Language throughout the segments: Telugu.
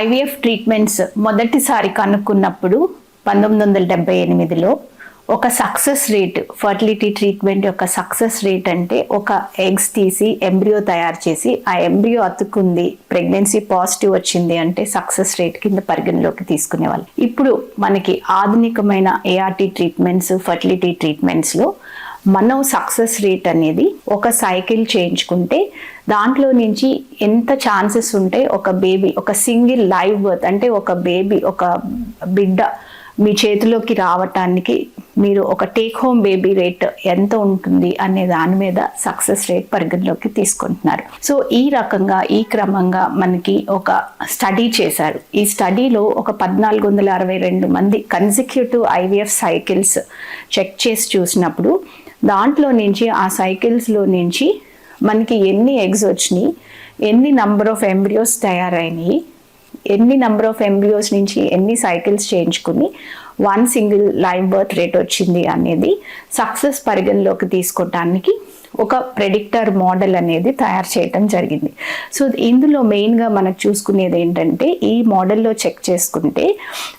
ఐవీఎఫ్ ట్రీట్మెంట్స్ మొదటిసారి కనుక్కున్నప్పుడు పంతొమ్మిది వందల డెబ్బై ఎనిమిదిలో ఒక సక్సెస్ రేట్ ఫర్టిలిటీ ట్రీట్మెంట్ యొక్క సక్సెస్ రేట్ అంటే ఒక ఎగ్స్ తీసి ఎంబ్రియో తయారు చేసి ఆ ఎంబ్రియో అతుక్కుంది ప్రెగ్నెన్సీ పాజిటివ్ వచ్చింది అంటే సక్సెస్ రేట్ కింద పరిగణలోకి తీసుకునేవాళ్ళు. ఇప్పుడు మనకి ఆధునికమైన ఏఆర్టీ ట్రీట్మెంట్స్ ఫర్టిలిటీ ట్రీట్మెంట్స్లో మనం సక్సెస్ రేట్ అనేది ఒక సైకిల్ చేయించుకుంటే దాంట్లో నుంచి ఎంత ఛాన్సెస్ ఉంటే ఒక బేబీ ఒక సింగిల్ లైవ్ బర్త్ అంటే ఒక బేబీ ఒక బిడ్డ మీ చేతిలోకి రావటానికి మీరు ఒక టేక్ హోమ్ బేబీ రేట్ ఎంత ఉంటుంది అనే దాని మీద సక్సెస్ రేట్ పరిగణలోకి తీసుకుంటున్నారు. సో ఈ రకంగా ఈ క్రమంగా మనకి ఒక స్టడీ చేశారు. ఈ స్టడీలో ఒక పద్నాలుగు వందల అరవై రెండు మంది కన్సిక్యూటివ్ ఐవీఎఫ్ సైకిల్స్ చెక్ చేసి చూసినప్పుడు దాంట్లో నుంచి ఆ సైకిల్స్లో నుంచి మనకి ఎన్ని ఎగ్స్ వచ్చినాయి ఎన్ని నంబర్ ఆఫ్ ఎంబ్రియోస్ తయారైనాయి ఎన్ని నంబర్ ఆఫ్ ఎంబ్రియోస్ నుంచి ఎన్ని సైకిల్స్ చేయించుకుని one single live birth rate వచ్చింది అనేది సక్సెస్ పరిగణలోకి తీసుకోవటానికి ఒక ప్రెడిక్టర్ మోడల్ అనేది తయారు చేయటం జరిగింది. సో ఇందులో మెయిన్గా మనకు చూసుకునేది ఏంటంటే ఈ మోడల్లో చెక్ చేసుకుంటే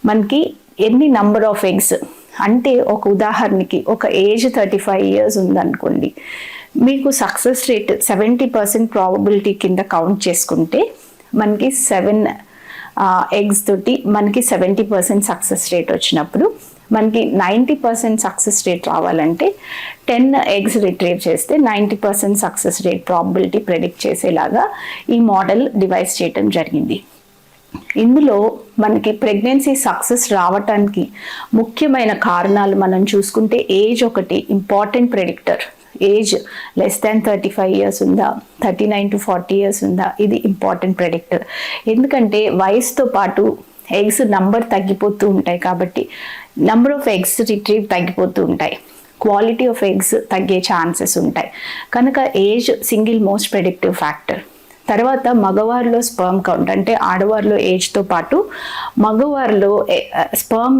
మనకి ఎన్ని నంబర్ ఆఫ్ ఎగ్స్ అంటే ఒక ఉదాహరణకి ఒక ఏజ్ థర్టీ ఫైవ్ ఇయర్స్ ఉందనుకోండి మీకు success rate seventy percent probability కింద కౌంట్ చేసుకుంటే మనకి సెవెన్ ఎగ్స్ తోటి మనకి సెవెంటీ పర్సెంట్ సక్సెస్ రేట్ వచ్చినప్పుడు మనకి నైంటీ పర్సెంట్ సక్సెస్ రేట్ రావాలంటే టెన్ ఎగ్స్ రిట్రీవ్ చేస్తే ninety percent success rate probability predict చేసేలాగా ఈ మోడల్ డివైస్ చేయటం జరిగింది. ఇందులో మనకి ప్రెగ్నెన్సీ సక్సెస్ రావటానికి ముఖ్యమైన కారణాలు మనం చూసుకుంటే ఏజ్ ఒకటి important predictor age less than thirty five years ఉందా? Thirty nine to forty years ఉందా? ఇది ఇంపార్టెంట్ ప్రెడిక్టర్ ఎందుకంటే వయసుతో పాటు ఎగ్స్ నంబర్ తగ్గిపోతూ ఉంటాయి కాబట్టి నంబర్ ఆఫ్ ఎగ్స్ రిట్రీవ్ తగ్గిపోతూ ఉంటాయి. క్వాలిటీ ఆఫ్ ఎగ్స్ తగ్గే ఛాన్సెస్ ఉంటాయి. కనుక age single most predictive factor తర్వాత మగవారిలో స్పర్మ్ కౌంట్ అంటే ఆడవారిలో ఏజ్తో పాటు మగవారిలో స్పర్మ్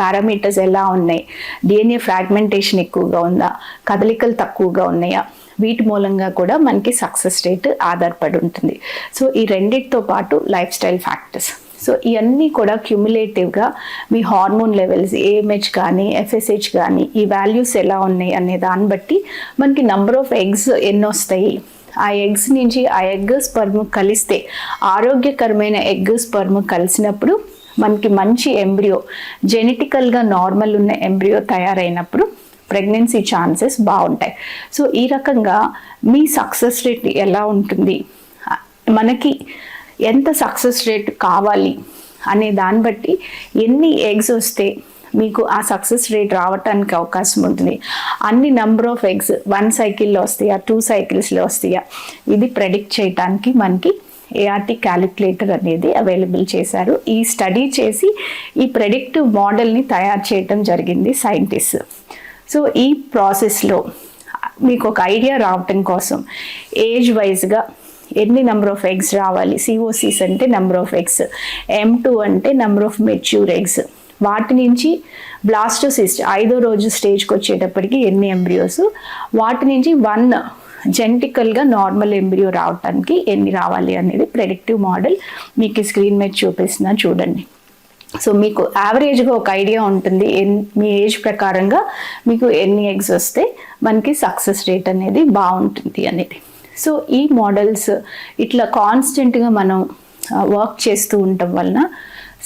పారామీటర్స్ ఎలా ఉన్నాయి? డిఎన్ఏ ఫ్రాగ్మెంటేషన్ ఎక్కువగా ఉందా? కదలికలు తక్కువగా ఉన్నాయా? వీటి మూలంగా కూడా మనకి సక్సెస్ రేట్ ఆధారపడి ఉంటుంది. సో ఈ రెండిటితో పాటు లైఫ్ స్టైల్ ఫ్యాక్టర్స్ సో ఇవన్నీ కూడా క్యుములేటివ్గా మీ హార్మోన్ లెవెల్స్ ఏఎంహెచ్ కానీ ఎఫ్ఎస్హెచ్ కానీ ఈ వాల్యూస్ ఎలా ఉన్నాయి అనే దాన్ని బట్టి మనకి నంబర్ ఆఫ్ ఎగ్స్ ఎన్ని వస్తాయి ఆ ఎగ్స్ నుంచి ఆ ఎగ్ స్పర్మ్ కలిస్తే ఆరోగ్యకరమైన ఎగ్ స్పర్మ్ కలిసినప్పుడు మనకి మంచి ఎంబ్రియో జెనెటికల్గా నార్మల్ ఉన్న ఎంబ్రియో తయారైనప్పుడు ప్రెగ్నెన్సీ ఛాన్సెస్ బాగుంటాయి. సో ఈ రకంగా మీ సక్సెస్ రేట్ ఎలా ఉంటుంది? మనకి ఎంత సక్సెస్ రేట్ కావాలి? అనే దాన్ని బట్టి ఎన్ని ఎగ్స్ వస్తే మీకు ఆ సక్సెస్ రేట్ రావటానికి అవకాశం ఉంటుంది. అన్ని నెంబర్ ఆఫ్ ఎగ్స్ వన్ సైకిల్లో వస్తాయా? టూ సైకిల్స్లో వస్తాయా? ఇది ప్రెడిక్ట్ చేయటానికి మనకి ఏఆర్టీ క్యాలిక్యులేటర్ అనేది అవైలబుల్ చేశారు. ఈ స్టడీ చేసి ఈ ప్రెడిక్టివ్ మోడల్ని తయారు చేయటం జరిగింది సైంటిస్ట్ సో ఈ ప్రాసెస్లో మీకు ఒక ఐడియా రావటం కోసం ఏజ్ వైజ్గా ఎన్ని నెంబర్ ఆఫ్ ఎగ్స్ రావాలి? సిఓసిస్ అంటే number of eggs M two అంటే నెంబర్ ఆఫ్ మెచ్యూర్ ఎగ్స్ వాటి నుంచి బ్లాస్టోసిస్ట్ ఐదో రోజు స్టేజ్కి వచ్చేటప్పటికి ఎన్ని ఎంబ్రియోస్ వాటి నుంచి వన్ జెంటికల్గా నార్మల్ ఎంబ్రియో రావటానికి ఎన్ని రావాలి అనేది ప్రెడిక్టివ్ మోడల్ మీకు స్క్రీన్ మీద చూపిస్తున్నా చూడండి. సో మీకు యావరేజ్గా ఒక ఐడియా ఉంటుంది. ఎన్ మీ ఏజ్ ప్రకారంగా మీకు ఎన్ని ఎగ్స్ వస్తే మనకి సక్సెస్ రేట్ అనేది బాగుంటుంది అనేది. సో ఈ మోడల్స్ ఇట్లా కాన్స్టెంట్గా మనం వర్క్ చేస్తూ ఉండటం వలన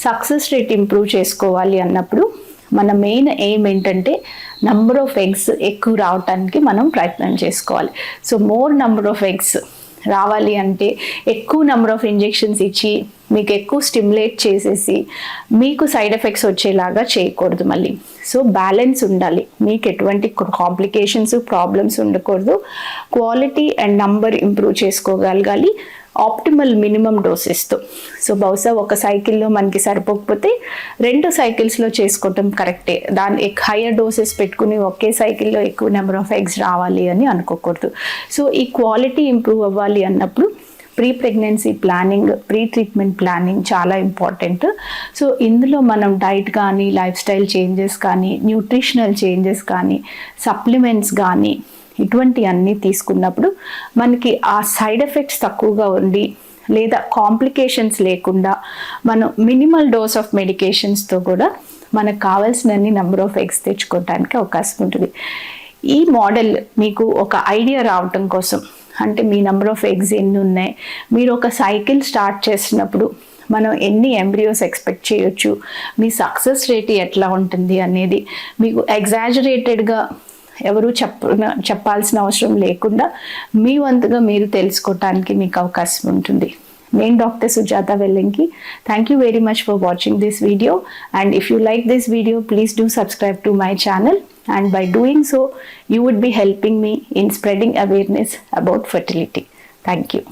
సక్సెస్ రేట్ ఇంప్రూవ్ చేసుకోవాలి అన్నప్పుడు మన మెయిన్ ఎయిమ్ ఏంటంటే నంబర్ ఆఫ్ ఎగ్స్ ఎక్కువ రావటానికి మనం ప్రయత్నం చేసుకోవాలి. So more number of eggs రావాలి అంటే ఎక్కువ నెంబర్ ఆఫ్ ఇంజెక్షన్స్ ఇచ్చి మీకు ఎక్కువ స్టిమ్యులేట్ చేసేసి మీకు సైడ్ ఎఫెక్ట్స్ వచ్చేలాగా చేయకూడదు మళ్ళీ. సో బ్యాలెన్స్ ఉండాలి. మీకు ఎటువంటి కాంప్లికేషన్స్ ప్రాబ్లమ్స్ ఉండకూడదు. క్వాలిటీ అండ్ నంబర్ ఇంప్రూవ్ చేసుకోగలగాలి. ఆప్టిమల్ మినిమం డోసెస్తో. సో బహుశా ఒక సైకిల్లో మనకి సరిపోకపోతే రెండు సైకిల్స్లో చేసుకోవటం కరెక్టే. దాని హయ్యర్ డోసెస్ పెట్టుకుని ఒకే సైకిల్లో ఎక్కువ నెంబర్ ఆఫ్ ఎగ్స్ రావాలి అని అనుకోకూడదు. సో ఈ క్వాలిటీ ఇంప్రూవ్ అవ్వాలి అన్నప్పుడు pre pregnancy planning pre treatment planning చాలా ఇంపార్టెంట్. సో ఇందులో మనం డైట్ కానీ లైఫ్ స్టైల్ చేంజెస్ కానీ న్యూట్రిషనల్ చేంజెస్ కానీ సప్లిమెంట్స్ కానీ ఇటువంటి అన్నీ తీసుకున్నప్పుడు మనకి ఆ సైడ్ ఎఫెక్ట్స్ తక్కువగా ఉండి లేదా కాంప్లికేషన్స్ లేకుండా మనం మినిమల్ డోస్ ఆఫ్ మెడికేషన్స్తో కూడా మనకు కావాల్సినన్ని నెంబర్ ఆఫ్ ఎగ్స్ తెచ్చుకోవడానికి అవకాశం ఉంటుంది. ఈ మోడల్ మీకు ఒక ఐడియా రావటం కోసం అంటే మీ నెంబర్ ఆఫ్ ఎగ్స్ ఎన్ని ఉన్నాయి? మీరు ఒక సైకిల్ స్టార్ట్ చేసినప్పుడు మనం ఎన్ని ఎంబ్రియోస్ ఎక్స్పెక్ట్ చేయొచ్చు? మీ సక్సెస్ రేట్ ఎట్లా ఉంటుంది అనేది మీకు ఎగ్జాజరేటెడ్గా ఎవరు చెప్ప చెప్పాల్సిన అవసరం లేకుండా మీ వంతుగా మీరు తెలుసుకోవటానికి మీకు అవకాశం ఉంటుంది. నేను doctor Sujatha Vellanki. Thank you very much for watching this video and if you like this video please do subscribe to my channel and by doing so you would be helping me in spreading awareness about fertility thank you